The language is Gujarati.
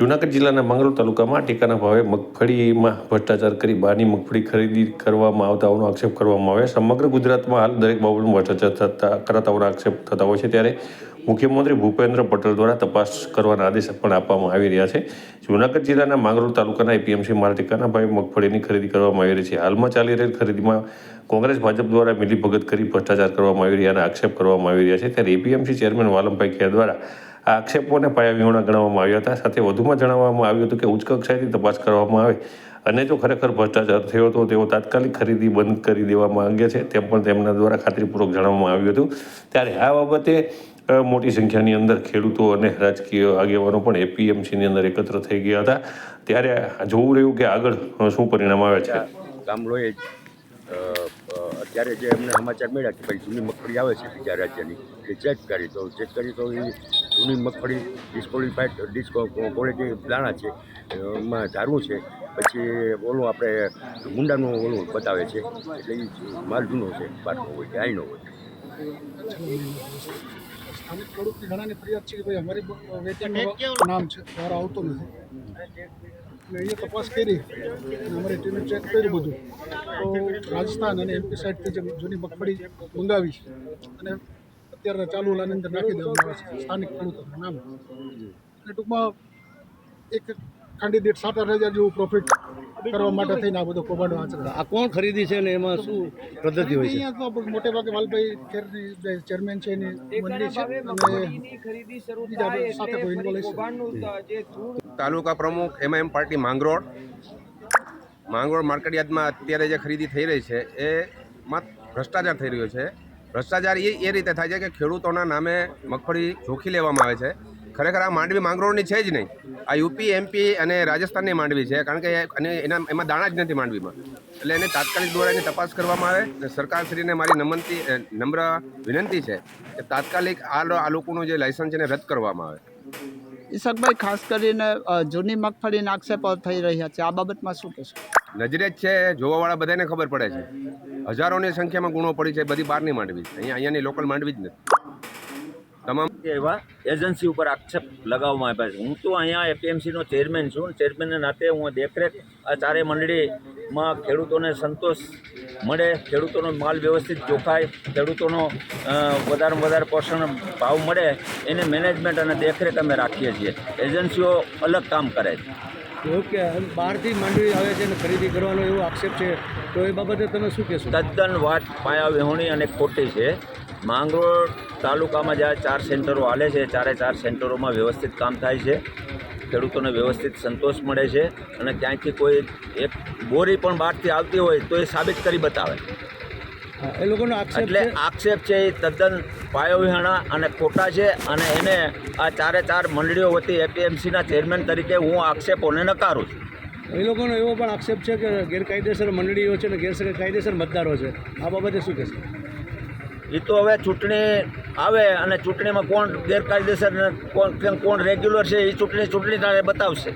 જૂનાગઢ જિલ્લાના માંગરોળ તાલુકામાં ટેકાના ભાવે મગફળીમાં ભ્રષ્ટાચાર કરી બહારની મગફળી ખરીદી કરવામાં આવતા હોવાનો આક્ષેપ કરવામાં આવે સમગ્ર ગુજરાતમાં હાલ દરેક બાબતમાં ભ્રષ્ટાચાર થતા કરાતા હોવાનો આક્ષેપ થતા હોય છે. ત્યારે મુખ્યમંત્રી ભૂપેન્દ્ર પટેલ દ્વારા તપાસ કરવાના આદેશ પણ આપવામાં આવી રહ્યા છે. જૂનાગઢ જિલ્લાના માંગરોળ તાલુકાના એપીએમસી મારા ટેકાના ભાવે મગફળીની ખરીદી કરવામાં આવી રહી છે. હાલમાં ચાલી રહેલ ખરીદીમાં કોંગ્રેસ, ભાજપ દ્વારા મિલીભગત કરી ભ્રષ્ટાચાર કરવામાં આવી રહ્યા અને આક્ષેપ કરવામાં આવી રહ્યા છે. ત્યારે એપીએમસી ચેરમેન વાલમભાઈ ખેર દ્વારા આક્ષેપોને પાયાવિહોણા ગણવામાં આવ્યા હતા. સાથે વધુમાં જણાવવામાં આવ્યું હતું કે ઉચ્ચ કક્ષાએથી તપાસ કરવામાં આવે અને જો ખરેખર ભ્રષ્ટાચાર થયો તો તેઓ તાત્કાલિક ખરીદી બંધ કરી દેવા માંગે છે તેમ પણ તેમના દ્વારા ખાતરીપૂર્વક જણાવવામાં આવ્યું હતું. ત્યારે આ બાબતે મોટી સંખ્યાની અંદર ખેડૂતો અને રાજકીય આગેવાનો પણ એપીએમસીની અંદર એકત્ર થઈ ગયા હતા. ત્યારે જોવું રહ્યું કે આગળ શું પરિણામ આવે છે. ગામડોએ અત્યારે જે અમને સમાચાર મળ્યા કે ભાઈ જૂની મગફળી આવે છે બીજા રાજ્યની એ ચેક કરી તો ચેક કરી તો એ જૂની મગફળી ડિસ્કોલિફાઈડ ડિસ્કો ક્વોલિટી દાણા છે એમાં ધારવું છે પછી ઓલું આપણે મુંડાનું ઓલું બતાવે છે એટલે એ માલ જૂનો છે બારનો હોય કે આઈનો હોય. સ્થાનિક ખેડૂતની ઘણાની ફરિયાદ છે કે ભાઈ અમારી વેચાણનું નામ છે વાર આવતો નથી. એટલે અહીંયા તપાસ કરી અને અમારી ટીમે ચેક કર્યું બધું. તો રાજસ્થાન અને એમપી સાઈડથી જે જૂની મગફળી મંગાવી છે અને અત્યારે ચાલુ લાની અંદર નાખી દેવામાં આવે છે સ્થાનિક ખેડૂતોના નામ. એટલે ટૂંકમાં એક ખાંડી દીઠ સાત આઠ હજાર જેવું પ્રોફિટ કરવા માટે થઈને આ બધો કૌભાંડો આચરે આ કોણ ખરીદી છે ને એમાં શું પદ્ધતિ હોય છે? અહીંયા તો મોટે ભાગે વાલભાઈ ખેરની જે ચેરમેન છે એની મંડળી છે અને સાથે કોઈ ઇન્વોલ્વ છે. તાલુકા પ્રમુખ એમઆઈએમ પાર્ટી માંગરોળ. માંગરોળ માર્કેટયાર્ડમાં અત્યારે જે ખરીદી થઈ રહી છે એ માં ભ્રષ્ટાચાર થઈ રહ્યો છે. ભ્રષ્ટાચાર એ એ રીતે થાય છે કે ખેડૂતોના નામે મગફળી જોખી લેવામાં આવે છે. ખરેખર આ માંડવી માંગરોળની છે જ નહીં. આ યુપી, એમપી અને રાજસ્થાનની માંડવી છે, કારણ કે અને એના એમાં દાણા જ નથી માંડવીમાં. એટલે એને તાત્કાલિક દ્વારા એની તપાસ કરવામાં આવે અને સરકારશ્રીને મારી નમનતી નમ્ર વિનંતી છે કે તાત્કાલિક આ આ લોકોનું જે લાયસન્સ છે એને રદ કરવામાં આવે. ઈશકભાઈ ખાસ કરીને જૂની મગફળીના આક્ષેપો થઈ રહ્યા છે. આ બાબતમાં શું કહેશો? નજરે જ છે, જોવાવાળા બધાને ખબર પડે છે. હજારોની સંખ્યામાં ગુણો પડી છે, બધી બહારની માંડવી અહીંયા અહીંયાની લોકલ માંડવી જ નથી. તમામ એવા એજન્સી ઉપર આક્ષેપ લગાવવામાં આવ્યા છે. હું તો અહીંયા એપીએમસીનો ચેરમેન છું. ચેરમેનના નાતે હું દેખરેખ આ ચારે મંડળીમાં ખેડૂતોને સંતોષ મળે. ખેડૂતોનો માલ વ્યવસ્થિત જોખાય ખેડૂતોનો વધારેમાં વધારે પોષણ ભાવ મળે. એને મેનેજમેન્ટ અને દેખરેખ અમે રાખીએ છીએ. એજન્સીઓ અલગ કામ કરે છે. ઓકે બહારથી માંડવી આવે છે અને ખરીદી કરવાનો એવો આક્ષેપ છે તો એ બાબતે તમે શું કહેશો? તદ્દન વાત પાયા વિહોણી અને ખોટી છે. માંગરોળ તાલુકામાં જ્યાં ચાર સેન્ટરો હાલે છે ચારે ચાર સેન્ટરોમાં વ્યવસ્થિત કામ થાય છે. ખેડૂતોને વ્યવસ્થિત સંતોષ મળે છે અને ક્યાંયથી કોઈ એક બોરી પણ બહારથી આવતી હોય તો એ સાબિત કરી બતાવે. એ લોકોનો આક્ષેપ એટલે આક્ષેપ છે એ તદ્દન પાયો વિહાણા અને ખોટા છે અને એને આ ચારે ચાર મંડળીઓ વતી એપીએમસીના ચેરમેન તરીકે હું આક્ષેપોને નકારું છું. એ લોકોનો એવો પણ આક્ષેપ છે કે ગેરકાયદેસર મંડળીઓ છે ને ગેરકાયદેસર મતદારો છે. આ બાબતે શું કહેશો? એ તો હવે ચૂંટણી આવે અને ચૂંટણીમાં કોણ ગેરકાયદેસર કોણ કોણ રેગ્યુલર છે એ ચૂંટણી ચૂંટણી તારે બતાવશે.